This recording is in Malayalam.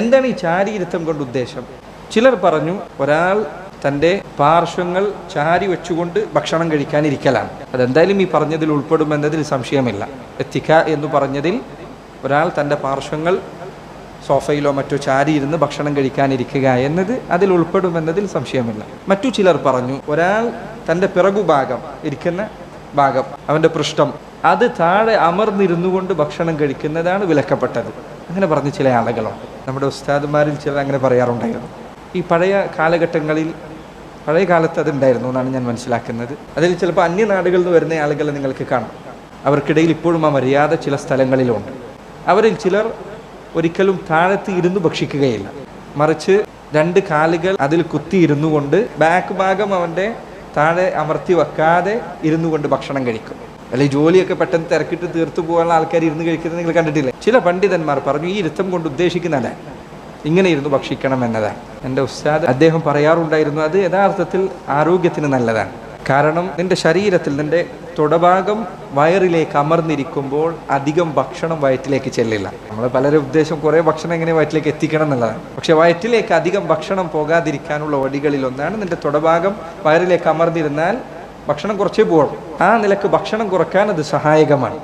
എന്താണ് ഈ ചാരിയിരുത്തം കൊണ്ട് ഉദ്ദേശം? ചിലർ പറഞ്ഞു ഒരാൾ തന്റെ പാർശ്വങ്ങൾ ചാരി വെച്ചുകൊണ്ട് ഭക്ഷണം കഴിക്കാനിരിക്കലാണ്. അതെന്തായാലും ഈ പറഞ്ഞതിൽ ഉൾപ്പെടുമെന്നതിൽ സംശയമില്ല. എത്തിക്ക എന്ന് പറഞ്ഞതിൽ ഒരാൾ തന്റെ പാർശ്വങ്ങൾ സോഫയിലോ മറ്റോ ചാരിയിരുന്ന് ഭക്ഷണം കഴിക്കാനിരിക്കുക എന്നത് അതിൽ ഉൾപ്പെടുമെന്നതിൽ സംശയമില്ല. മറ്റു ചിലർ പറഞ്ഞു ഒരാൾ തന്റെ പിറകുഭാഗം ഇരിക്കുന്ന ഭാഗം അവന്റെ പൃഷ്ഠം അത് താഴെ അമർന്നിരുന്നു കൊണ്ട് ഭക്ഷണം കഴിക്കുന്നതാണ് വിലക്കപ്പെട്ടത്. അങ്ങനെ പറഞ്ഞ ചില ആളുകളുണ്ട്. നമ്മുടെ ഉസ്താദുമാരിൽ ചിലർ അങ്ങനെ പറയാറുണ്ടായിരുന്നു. ഈ പഴയ കാലഘട്ടങ്ങളിൽ പഴയ കാലത്ത് അതുണ്ടായിരുന്നു എന്നാണ് ഞാൻ മനസ്സിലാക്കുന്നത്. അതിൽ ചിലപ്പോൾ അന്യനാടുകളിൽ നിന്ന് വരുന്ന ആളുകളെ നിങ്ങൾക്ക് കാണാം. അവർക്കിടയിൽ ഇപ്പോഴും ആ മര്യാദ ചില സ്ഥലങ്ങളിലുണ്ട്. അവരിൽ ചിലർ ഒരിക്കലും താഴത്ത് ഇരുന്ന് ഭക്ഷിക്കുകയില്ല. മറിച്ച് രണ്ട് കാലുകൾ അതിൽ കുത്തി ഇരുന്നു കൊണ്ട് ബാക്ക് ഭാഗം അവന്റെ താഴെ അമർത്തി വെക്കാതെ ഇരുന്നു കൊണ്ട് ഭക്ഷണം കഴിക്കും. അല്ലെങ്കിൽ ജോലിയൊക്കെ പെട്ടെന്ന് തിരക്കിട്ട് തീർത്തു പോകാനുള്ള ആൾക്കാർ ഇരുന്ന് കഴിക്കുന്നത് നിങ്ങൾ കണ്ടിട്ടില്ലേ? ചില പണ്ഡിതന്മാർ പറഞ്ഞു ഈ ഇരുത്തം കൊണ്ട് ഉദ്ദേശിക്കുന്നതല്ല ഇങ്ങനെ ഇരുന്ന് ഭക്ഷിക്കണം എന്നതാണ്. എന്റെ ഉസ്താദ് അദ്ദേഹം പറയാറുണ്ടായിരുന്നു അത് യഥാർത്ഥത്തിൽ ആരോഗ്യത്തിന് നല്ലതാണ്. കാരണം നിന്റെ ശരീരത്തിൽ നിന്റെ തുടഭാഗം വയറിലേക്ക് അമർന്നിരിക്കുമ്പോൾ അധികം ഭക്ഷണം വയറ്റിലേക്ക് ചെല്ലില്ല. നമ്മൾ പലരും ഉദ്ദേശം കുറേ ഭക്ഷണം എങ്ങനെ വയറ്റിലേക്ക് എത്തിക്കണം എന്നുള്ളതാണ്. പക്ഷെ വയറ്റിലേക്ക് അധികം ഭക്ഷണം പോകാതിരിക്കാനുള്ള വഴികളിൽ ഒന്നാണ് നിന്റെ തുടഭാഗം വയറിലേക്ക് അമർന്നിരുന്നാൽ ഭക്ഷണം കുറച്ചേ പോകും ആ നിലയ്ക്ക് ഭക്ഷണം കുറയ്ക്കാൻ അത് സഹായകമാണ്.